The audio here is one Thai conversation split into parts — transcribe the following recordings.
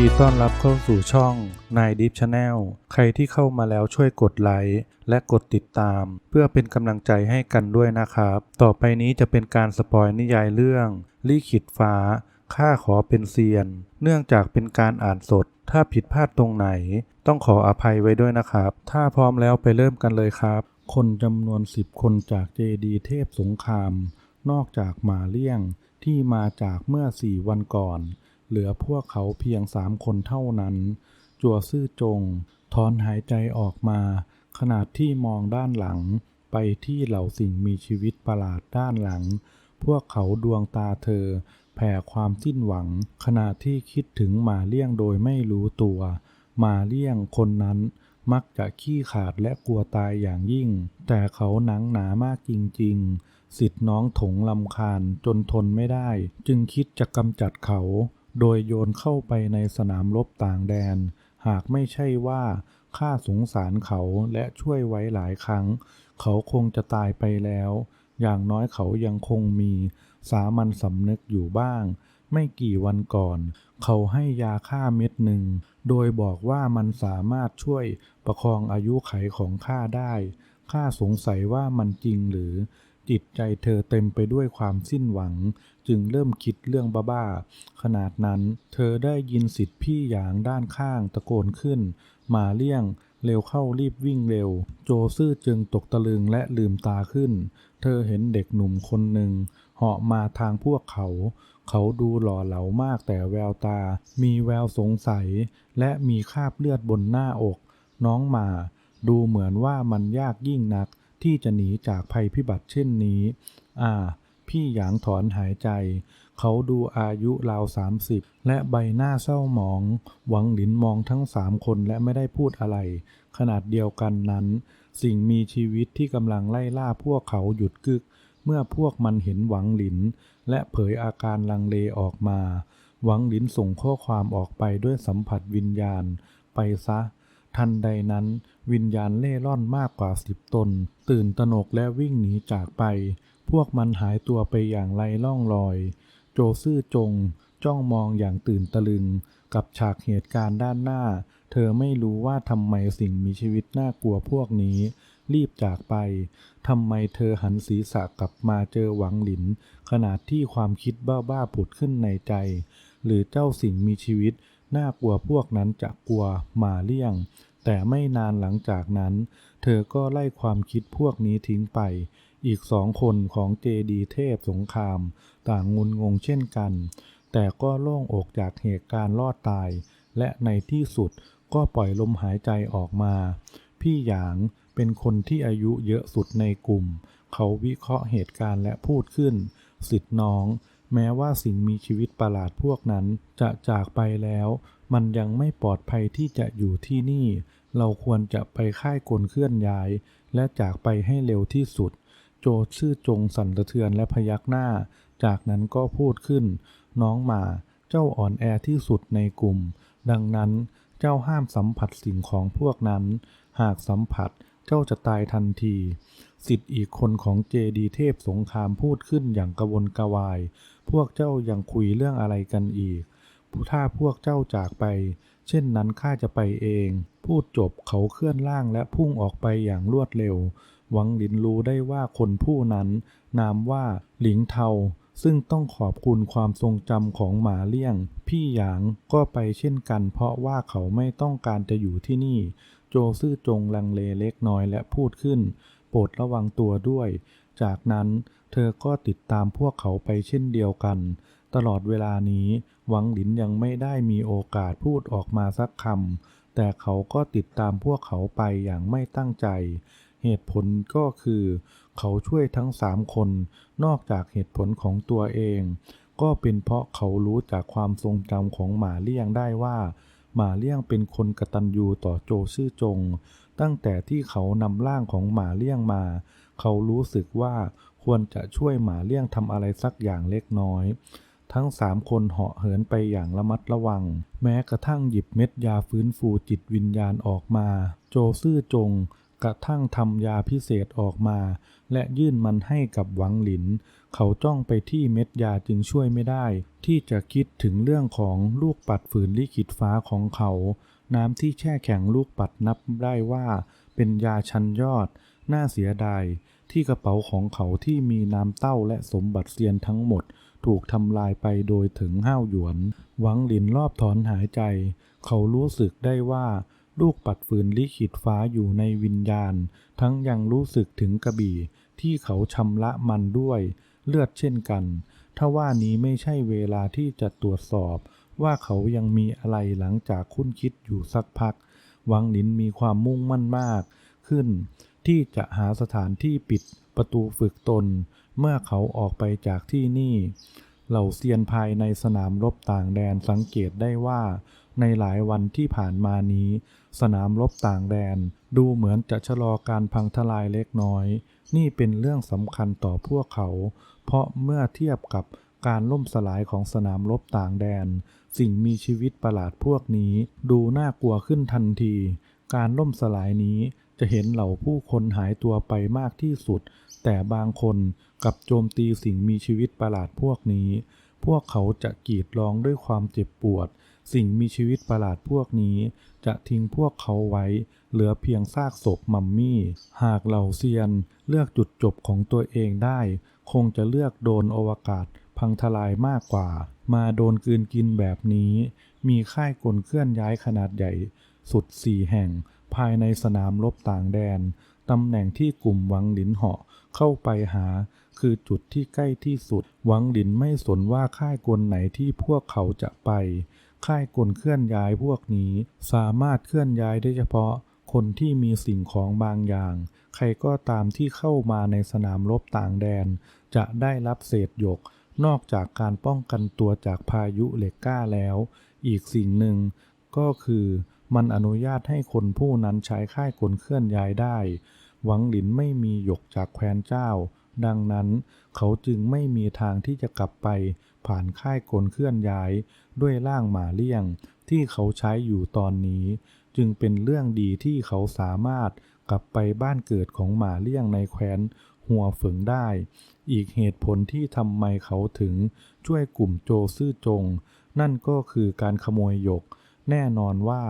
ดีต้อนรับเข้าสู่ช่องนายดิฟชาแนลใครที่เข้ามาแล้วช่วยกดไลค์และกดติดตาม เพื่อเป็นกำลังใจให้กันด้วยนะครับ ต่อไปนี้จะเป็นการสปอยนิยายเรื่องลี่ขิดฟ้าข้าขอเป็นเซียน เนื่องจากเป็นการอ่านสด ถ้าผิดพลาดตรงไหน ต้องขออภัยไว้ด้วยนะครับ ถ้าพร้อมแล้วไปเริ่มกันเลยครับ คนจำนวนสิบคนจากเจดีเทพสงคราม นอกจากหมาเลี่ยงที่มาจากเมื่อสี่วันก่อน เหลือพวกเขาเพียงสามคนเท่านั้น จัวซื่อจง ถอนหายใจออกมา ขณะที่มองด้านหลัง ไปที่เหล่าสิ่งมีชีวิตประหลาดด้านหลัง พวกเขาดวงตาเธอ แผ่ความสิ้นหวัง ขณะที่คิดถึงมาเลี่ยงโดยไม่รู้ตัว มาเลี่ยงคนนั้นมักจะขี้ขาดและกลัวตายอย่างยิ่ง แต่เขาหนังหนามากจริง ๆ สิทธิ์น้องถงลำคาญจนทนไม่ได้ จึงคิดจะกำจัดเขา โดยโยนเข้าไปในสนามรบต่างแดน หากไม่ใช่ว่าข้าสงสารเขาและช่วยไว้หลายครั้ง เขาคงจะตายไปแล้ว อย่างน้อยเขายังคงมีสามัญสำนึกอยู่บ้าง ไม่กี่วันก่อน เขาให้ยาฆ่าเม็ดหนึ่ง โดยบอกว่ามันสามารถช่วยประคองอายุไขของข้าได้ข้าสงสัยว่ามันจริงหรือ จิตใจเธอเต็มไปด้วยความสิ้นหวัง จึงเริ่มคิดเรื่องบ้าๆขนาดนั้น เธอได้ยินสิทธิพี่หยางด้านข้างตะโกนขึ้น มาเลี่ยง เร็วเข้ารีบวิ่งเร็ว โจซื่อจึงตกตะลึงและลืมตาขึ้น เธอเห็นเด็กหนุ่มคนหนึ่งเหาะมาทางพวกเขา เขาดูหล่อเหลามากแต่แววตา มีแววสงสัย และมีคราบเลือดบนหน้าอก น้องมา ดูเหมือนว่ามันยากยิ่งนัก ที่จะหนีจากภัยพิบัติเช่นนี้ อ่า พี่หยางถอนหายใจ เขาดูอายุราวสามสิบและใบหน้าเศร้าหมอง หวังหลินมองทั้งสามคนและไม่ได้พูดอะไร ขนาดเดียวกันนั้น สิ่งมีชีวิตที่กำลังไล่ล่าพวกเขาหยุดกึก เมื่อพวกมันเห็นหวังหลิน และเผยอาการลังเลออกมา หวังหลินส่งข้อความออกไปด้วยสัมผัสวิญญาณ ไปซะ ทันใดนั้น วิญญาณเล่ร่อนมากกว่าสิบตน ตื่นตระหนกและวิ่งหนีจากไป พวกมันหายตัวไปอย่างไรล่องรอย โจซื่อจง จ้องมองอย่างตื่นตะลึง กับฉากเหตุการณ์ด้านหน้า เธอไม่รู้ว่าทำไมสิ่งมีชีวิตน่ากลัวพวกนี้ รีบจากไปทำไมเธอหันศีรษะกลับมาเจอหวังหลิน ขณะที่ความคิดบ้าๆผุดขึ้นในใจ หรือเจ้าสิ่งมีชีวิตน่ากลัวพวกนั้นจะกลัวมาเลี่ยง แต่ไม่นานหลังจากนั้น เธอก็ไล่ความคิดพวกนี้ทิ้งไป อีกสองคนของเจดีเทพสงคราม ต่างงุนงงเช่นกัน แต่ก็โล่งอกจากเหตุการณ์รอดตาย และในที่สุดก็ปล่อยลมหายใจออกมา พี่หยางเป็นคนที่อายุเยอะสุดในกลุ่ม เขาวิเคราะห์เหตุการณ์และพูดขึ้น สิทธิ์น้อง แม้ว่าสิ่งมีชีวิตประหลาดพวกนั้นจะจากไปแล้ว มันยังไม่ปลอดภัยที่จะอยู่ที่นี่ เราควรจะไปค่ายกลเคลื่อนย้าย และจากไปให้เร็วที่สุด โจชื่อจงสั่นสะเทือนและพยักหน้า จากนั้นก็พูดขึ้น น้องหมาเจ้าอ่อนแอที่สุดในกลุ่ม ดังนั้นเจ้าห้ามสัมผัสสิ่งของพวกนั้น หากสัมผัสเจ้าจะตายทันทีสิทธิ์อีกคนของเจดีเทพสงครามพูดขึ้นอย่างกระวนกระวาย พวกเจ้ายังคุยเรื่องอะไรกันอีก ถ้าพวกเจ้าจากไป เช่นนั้นข้าจะไปเอง พูดจบเขาเคลื่อนล่างและพุ่งออกไปอย่างรวดเร็ว หวังหลินรู้ได้ว่าคนผู้นั้น นามว่าหลิงเทา ซึ่งต้องขอบคุณความทรงจำของหมาเลี่ยง พี่หยางก็ไปเช่นกัน เพราะว่าเขาไม่ต้องการจะอยู่ที่นี่ โจซื่อจงลังเลเล็กน้อยและพูดขึ้น โปรดระวังตัวด้วย จากนั้นเธอก็ติดตามพวกเขาไปเช่นเดียวกัน ตลอดเวลานี้ หวังหลินยังไม่ได้มีโอกาสพูดออกมาสักคำแต่เขาก็ติดตามพวกเขาไปอย่างไม่ตั้งใจ เหตุผลก็คือ เขาช่วยทั้งสามคน นอกจากเหตุผลของตัวเอง ก็เป็นเพราะเขารู้จากความทรงจำของหมาเลี่ยงได้ว่า หมาเลี่ยงเป็นคนกตัญญูต่อโจซื่อจง ตั้งแต่ที่เขานำร่างของหมาเลี่ยงมา เขารู้สึกว่าควรจะช่วยหมาเลี่ยงทำอะไรสักอย่างเล็กน้อย ทั้งสามคนเหาะเหินไปอย่างระมัดระวัง แม้กระทั่งหยิบเม็ดยาฟื้นฟูจิตวิญญาณออกมา โจซื่อจง กระทั่งทำยาพิเศษออกมา และยื่นมันให้กับหวังหลิน เขาจ้องไปที่เม็ดยาจึงช่วยไม่ได้ ที่จะคิดถึงเรื่องของลูกปัดฝืนลิขิตฟ้าของเขา น้ำที่แช่แข็งลูกปัดนับได้ว่า เป็นยาชั้นยอด น่าเสียดายที่กระเป๋าของเขาที่มีน้ำเต้าและสมบัติเซียนทั้งหมดถูกทำลายไปโดยถึงห้าวหยวน หวังหลินรอบถอนหายใจ เขารู้สึกได้ว่าลูกปัดฝืนลิขิตฟ้าอยู่ในวิญญาณ ทั้งยังรู้สึกถึงกระบี่ ที่เขาชำระมันด้วย เลือดเช่นกัน ถ้าว่านี้ไม่ใช่เวลาที่จะตรวจสอบ ว่าเขายังมีอะไรหลังจากคุ้นคิดอยู่สักพัก หวังหลินมีความมุ่งมั่นมากขึ้น ที่จะหาสถานที่ปิดประตูฝึกตน เมื่อเขาออกไปจากที่นี่ เหล่าเซียนภายในสนามรบต่างแดนสังเกตได้ว่า ในหลายวันที่ผ่านมานี้ สนามรบต่างแดนดูเหมือนจะชะลอการพังทลายเล็กน้อย นี่เป็นเรื่องสำคัญต่อพวกเขา เพราะเมื่อเทียบกับการล่มสลายของสนามรบต่างแดน สิ่งมีชีวิตประหลาดพวกนี้ดูน่ากลัวขึ้นทันที การล่มสลายนี้จะเห็นเหล่าผู้คนหายตัวไปมากที่สุด แต่บางคนกับโจมตีสิ่งมีชีวิตประหลาดพวกนี้ พวกเขาจะกรีดร้องด้วยความเจ็บปวด สิ่งมีชีวิตประหลาดพวกนี้ จะทิ้งพวกเขาไว้ เหลือเพียงซากศพมัมมี่ หากเหล่าเซียนเลือกจุดจบของตัวเองได้ คงจะเลือกโดนอวกาศพังทลายมากกว่า มาโดนกืนกินแบบนี้ มีค่ายกลเคลื่อนย้ายขนาดใหญ่ สุดสี่แห่ง ภายในสนามรบต่างแดน ตำแหน่งที่กลุ่มหวังหลินเหาะเข้าไปหา คือจุดที่ใกล้ที่สุด หวังหลินไม่สนว่าค่ายกลไหนที่พวกเขาจะไป ค่ายกลเคลื่อนย้ายพวกนี้ สามารถเคลื่อนย้ายได้เฉพาะ คนที่มีสิ่งของบางอย่าง ใครก็ตามที่เข้ามาในสนามรบต่างแดน จะได้รับเศษหยก นอกจากการป้องกันตัวจากพายุเหล็กกล้าแล้ว อีกสิ่งหนึ่งก็คือ มันอนุญาตให้คนผู้นั้นใช้ค่ายกลเคลื่อนย้ายได้ หวังหลินไม่มีหยกจากแคว้นเจ้า ดังนั้นเขาจึงไม่มีทางที่จะกลับไปผ่านค่ายกลเคลื่อนย้าย ด้วยร่างหมาเลี่ยงที่เขาใช้อยู่ตอนนี้ จึงเป็นเรื่องดีที่เขาสามารถกลับไปบ้านเกิดของหมาเลี่ยงในแคว้นหัวฝิงได้ อีกเหตุผลที่ทำไมเขาถึงช่วยกลุ่มโจซื่อจง นั่นก็คือการขโมยหยก แน่นอนว่า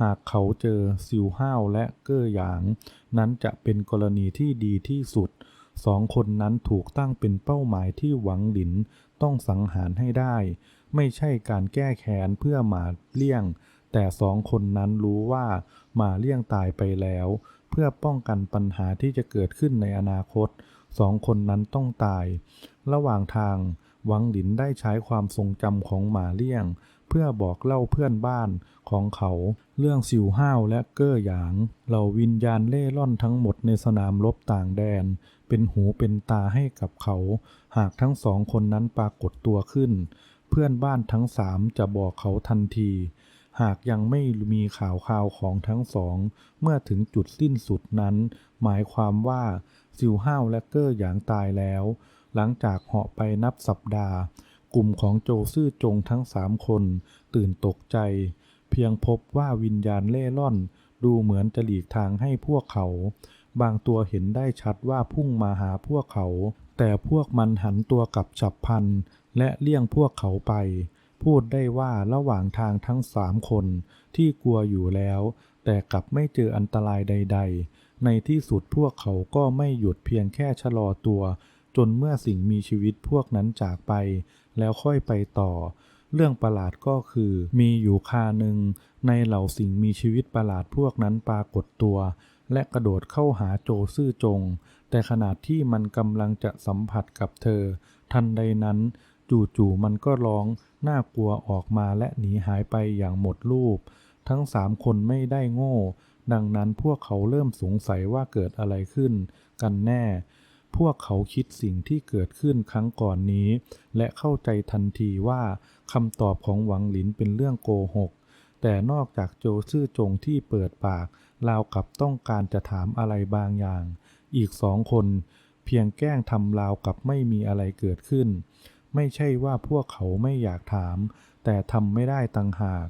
หากเขาเจอซิวห้าวและเก้อหยาง นั้นจะเป็นกรณีที่ดีที่สุดสองคนนั้นถูกตั้งเป็นเป้าหมายที่หวังหลินต้องสังหารให้ได้ ไม่ใช่การแก้แค้นเพื่อหมาเลี่ยง แต่สองคนนั้นรู้ว่าหมาเลี่ยงตายไปแล้ว เพื่อป้องกันปัญหาที่จะเกิดขึ้นในอนาคตสองคนนั้นต้องตาย ระหว่างทาง หวังหลินได้ใช้ความทรงจำของหมาเลี่ยง เพื่อบอกเล่าเพื่อนบ้านของเขาเรื่องสิวห้าวและเก้อหยาง เหล่าวิญญาณเล่ร่อนทั้งหมดในสนามรบต่างแดน เป็นหูเป็นตาให้กับเขา หากทั้งสองคนนั้นปรากฏตัวขึ้น เพื่อนบ้านทั้งสามจะบอกเขาทันที หากยังไม่มีข่าวข่าวของทั้งสอง เมื่อถึงจุดสิ้นสุดนั้น หมายความว่าซิวห้าวและเก้อหยางตายแล้ว หลังจากเหาะไปนับสัปดาห์ กลุ่มของโจซื่อจงทั้งสามคนตื่นตกใจ เพียงพบว่าวิญญาณเล่ร่อน ดูเหมือนจะหลีกทางให้พวกเขา บางตัวเห็นได้ชัดว่าพุ่งมาหาพวกเขา แต่พวกมันหันตัวกลับฉับพลัน และเลี่ยงพวกเขาไป พูดได้ว่าระหว่างทางทั้งสามคนที่กลัวอยู่แล้ว แต่กลับไม่เจออันตรายใด ๆ ในที่สุดพวกเขาก็ไม่หยุดเพียงแค่ชะลอตัว จนเมื่อสิ่งมีชีวิตพวกนั้นจากไป แล้วค่อยไปต่อ เรื่องประหลาดก็คือ มีอยู่คาหนึ่งในเหล่าสิ่งมีชีวิตประหลาดพวกนั้นปรากฏตัว และกระโดดเข้าหาโจซื่อจง แต่ขณะที่มันกำลังจะสัมผัสกับเธอ ทันใดนั้น จู่ๆมันก็ร้องน่ากลัวออกมาและหนีหายไปอย่างหมดรูป ทั้งสามคนไม่ได้โง่ ดังนั้นพวกเขาเริ่มสงสัยว่าเกิดอะไรขึ้น กันแน่ พวกเขาคิดสิ่งที่เกิดขึ้นครั้งก่อนนี้ และเข้าใจทันทีว่าคำตอบของหวังหลินเป็นเรื่องโกหก แต่นอกจากโจซื่อจงที่เปิดปากราวกับต้องการจะถามอะไรบางอย่าง อีกสองคน เพียงแกล้งทำราวกับไม่มีอะไรเกิดขึ้น ไม่ใช่ว่าพวกเขาไม่อยากถาม แต่ทำไม่ได้ตังหาก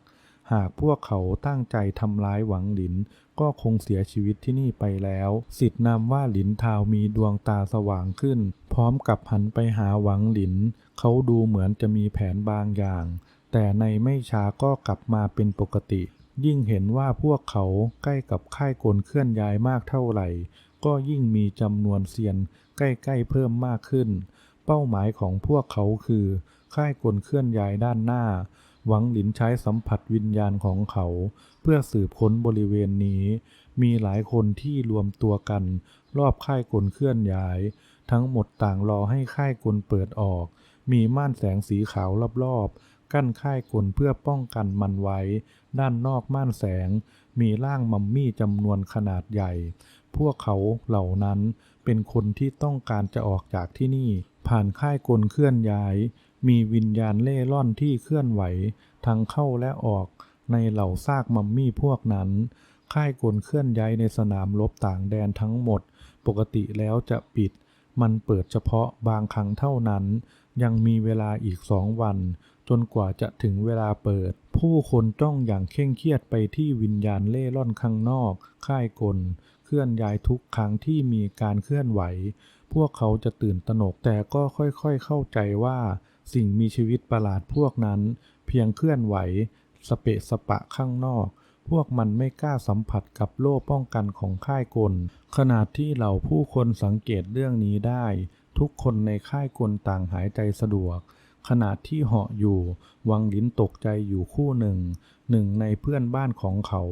หากพวกเขาตั้งใจทำร้ายหวังหลิน ก็คงเสียชีวิตที่นี่ไปแล้ว สิทธินำว่าหลินทาวมีดวงตาสว่างขึ้น พร้อมกับหันไปหาหวังหลิน เขาดูเหมือนจะมีแผนบางอย่าง แต่ในไม่ช้าก็กลับมาเป็นปกติ ยิ่งเห็นว่าพวกเขาใกล้กับค่ายกลเคลื่อนย้ายมากเท่าไหร่ ก็ยิ่งมีจำนวนเซียนใกล้ๆเพิ่มมากขึ้น เป้าหมายของพวกเขาคือ ค่ายกลเคลื่อนย้ายด้านหน้า หวังหลินใช้สัมผัสวิญญาณของเขา เพื่อสืบค้นบริเวณนี้ มีหลายคนที่รวมตัวกัน รอบค่ายกลเคลื่อนย้าย ทั้งหมดต่างรอให้ค่ายกลเปิดออก มีม่านแสงสีขาวรอบๆ กั้นค่ายกลเพื่อป้องกันมันไว้ ด้านนอกม่านแสง มีร่างมัมมี่จำนวนขนาดใหญ่ พวกเขาเหล่านั้นเป็นคนที่ต้องการจะออกจากที่นี่ ผ่านค่ายกลเคลื่อนย้าย มีวิญญาณเล่ร่อนที่เคลื่อนไหว ทั้งเข้าและออกในเหล่าซากมัมมี่พวกนั้น ค่ายกลเคลื่อนย้ายในสนามรบต่างแดนทั้งหมด ปกติแล้วจะปิด มันเปิดเฉพาะบางครั้งเท่านั้น ยังมีเวลาอีกสองวัน จนกว่าจะถึงเวลาเปิด ผู้คนจ้องอย่างเคร่งเครียดไปที่วิญญาณเล่ร่อนข้างนอก ค่ายกลเคลื่อนย้ายทุกครั้งที่มีการเคลื่อนไหว พวกเขาจะตื่นตระหนกแต่ก็ค่อยๆเข้าใจว่า สิ่งมีชีวิตประหลาดพวกนั้น เพียงเคลื่อนไหว สเปะสปะข้างนอก พวกมันไม่กล้าสัมผัสกับโล่ป้องกันของค่ายกล ขนาดที่เหล่าผู้คนสังเกตเรื่องนี้ได้ ทุกคนในค่ายกลต่างหายใจสะดวก ขณะที่เหาะอยู่ วังลิ้นตกใจอยู่คู่หนึ่ง หนึ่งในเพื่อนบ้านของเขา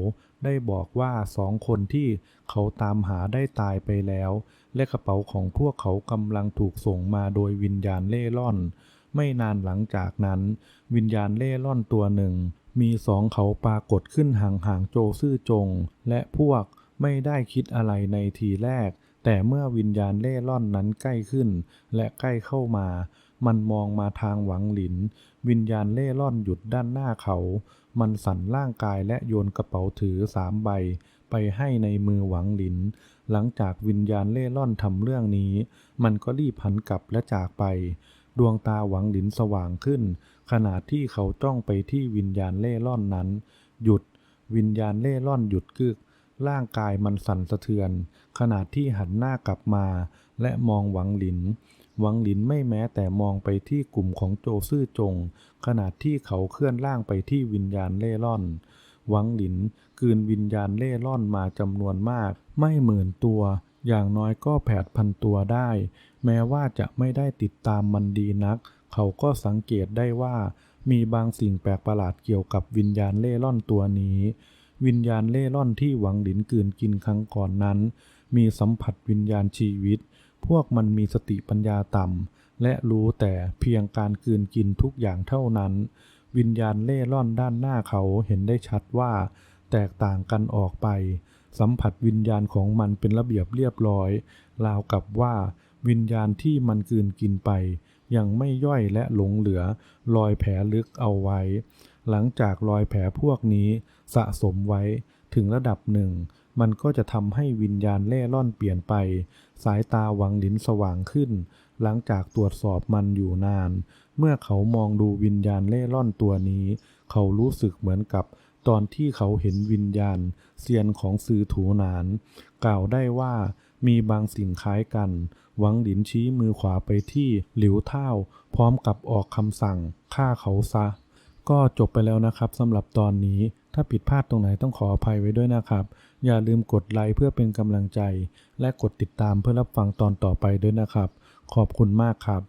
ได้บอกว่าสองคนที่เขาตามหาได้ตายไปแล้ว และกระเป๋าของพวกเขากำลังถูกส่งมาโดยวิญญาณเล่ร่อน ไม่นานหลังจากนั้น วิญญาณเล่ร่อนตัวหนึ่ง มีสองเขาปรากฏขึ้นห่างๆโจซื่อจง และพวกไม่ได้คิดอะไรในทีแรก แต่เมื่อวิญญาณเล่ร่อนนั้นใกล้ขึ้น และใกล้เข้ามา มันมองมาทางหวังหลิน วิญญาณเล่ร่อนหยุดด้านหน้าเขา มันสั่นร่างกายและโยนกระเป๋าถือสามใบ ไปให้ในมือหวังหลิน หลังจากวิญญาณเล่ร่อนทำเรื่องนี้ มันก็รีบหันกลับและจากไป ดวงตาหวังหลินสว่างขึ้น ขณะที่เขาจ้องไปที่วิญญาณเล่ร่อนนั้น หยุด วิญญาณเล่ร่อนหยุดกึก ร่างกายมันสั่นสะเทือน ขณะที่หันหน้ากลับมา และมองหวังหลิน หวังหลินไม่แม้แต่มองไปที่กลุ่มของโจซื่อจง ขณะที่เขาเคลื่อนร่างไปที่วิญญาณเล่ร่อน หวังหลินกืนวิญญาณเล่ร่อนมาจำนวนมาก ไม่หมื่นตัว อย่างน้อยก็แผดพันตัวได้ แม้ว่าจะไม่ได้ติดตามมันดีนัก เขาก็สังเกตได้ว่า มีบางสิ่งแปลกประหลาดเกี่ยวกับวิญญาณเล่ร่อนตัวนี้ วิญญาณเล่ร่อนที่หวังหลินกืนกินครั้งก่อนนั้น มีสัมผัสวิญญาณชีวิต พวกมันมีสติปัญญาต่ำและรู้แต่เพียงการกืนกินทุกอย่างเท่านั้น วิญญาณเล่ร่อนด้านหน้าเขาเห็นได้ชัดว่า แตกต่างกันออกไป สัมผัสวิญญาณของมันเป็นระเบียบเรียบร้อย ราวกับว่าวิญญาณที่มันกืนกินไป ยังไม่ย่อยและหลงเหลือรอยแผลลึกเอาไว้ หลังจากรอยแผลพวกนี้สะสมไว้ถึงระดับหนึ่ง มันก็จะทำให้วิญญาณเล่ร่อนเปลี่ยนไป สายตาหวังหลินสว่างขึ้น หลังจากตรวจสอบมันอยู่นาน เมื่อเขามองดูวิญญาณเล่ร่อนตัวนี้ เขารู้สึกเหมือนกับ ตอนที่เขาเห็นวิญญาณเซียนของซือถูหนาน กล่าวได้ว่ามีบางสิ่งคล้ายกัน หวังหลินชี้มือขวาไปที่หลิวเท่า พร้อมกับออกคำสั่งฆ่าเขาซะ ก็จบไปแล้วนะครับสำหรับตอนนี้ถ้าผิดพลาดตรงไหนต้องขออภัยไว้ด้วยนะครับ อย่าลืมกดไลค์เพื่อเป็นกำลังใจ และกดติดตามเพื่อรับฟังตอนต่อไปด้วยนะครับ ขอบคุณมากครับ